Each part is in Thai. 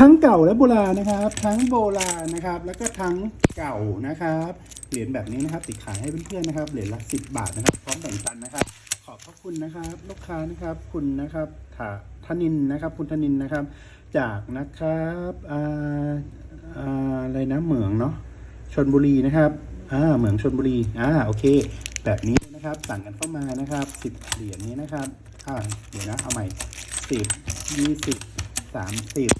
ทั้งเก่าและโบราณนะครับ ทั้งโบราณนะครับ แล้วก็ทั้งเก่านะครับเหรียญแบบนี้นะครับติดขายให้เพื่อนๆนะครับเหรียญละสิบบาทนะครับพร้อมแบ่งปันนะครับ ขอบพระคุณนะครับ ลูกค้านะครับคุณนะครับถาธนินนะครับ คุณธนินนะครับ จากนะครับอ่าอ่าอะไรนะเหมืองเนาะชนบุรีนะครับอ่าเหมืองชนบุรีอ่าโอเค แบบนี้นะครับสั่งกันเข้ามานะครับสิบเหรียญนี้นะครับอ่าเดี๋ยวนะเอาใหม่สิบยี่สิบสามสิบ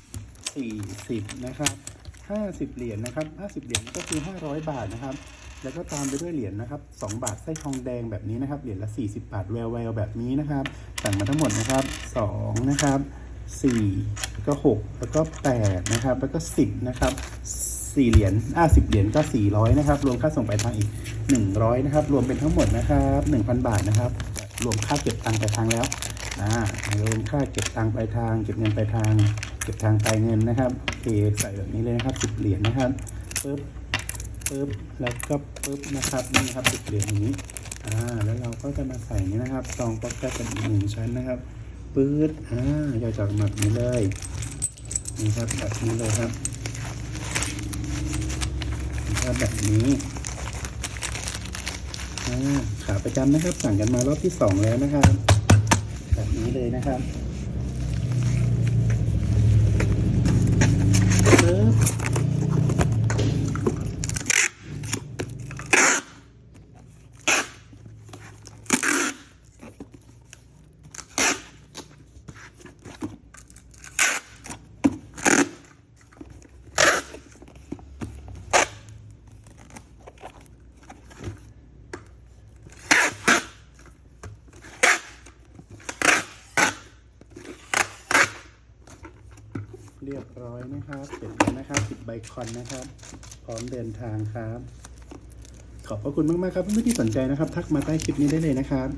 สี่สิบนะครับห้าสิบเหรียญนะครับห้าสิบเหรียญก็คือห้าร้อยบาทนะครับ แล้วก็ตามไปด้วยเหรียญนะครับสองบาทไส้ทองแดงแบบนี้นะครับ เหรียญละสี่สิบบาทแววแววแบบนี้นะครับ สั่งมาทั้งหมดนะครับสองนะครับสี่แล้วก็หกแล้วก็แปดนะครับ แล้วก็สิบนะครับสี่เหรียญอ่าสิบเหรียญก็สี่ร้อยนะครับ รวมค่าส่งปลายทางอีกหนึ่งร้อยนะครับ รวมเป็นทั้งหมดนะครับหนึ่งพันบาทนะครับ รวมค่าเก็บตังค์ปลายทางแล้ว อ่ารวมค่าเก็บตังค์ปลายทาง เก็บเงินปลายทาง เก็บทางปลายเงินนะครับเคใส่แบบนี้เลยนะครับสิบเหรียญนะครับปึ๊บปึ๊บแล้วก็ปึ๊บนะครับนี่ครับติดเหรียญอย่างนี้อ่าแล้วเราก็จะมาใส่นี้นะครับซองก็จะเป็นอีกหนึ่งชั้นนะครับปื๊ดอ่าเราจะแบบนี้เลยนี่ครับแบบนี้เลยครับนะครับแบบนี้อ่าขาประจำนะครับสั่งกันมารอบที่สองแล้วนะครับ แบบนี้เลยนะครับ เรียบร้อยนะครับเสร็จแล้วนะครับติดใบคอนนะครับ พร้อมเดินทางครับ ขอบพระคุณมากๆครับเพื่อนๆที่สนใจนะครับ ทักมาใต้คลิปนี้ได้เลยนะครับ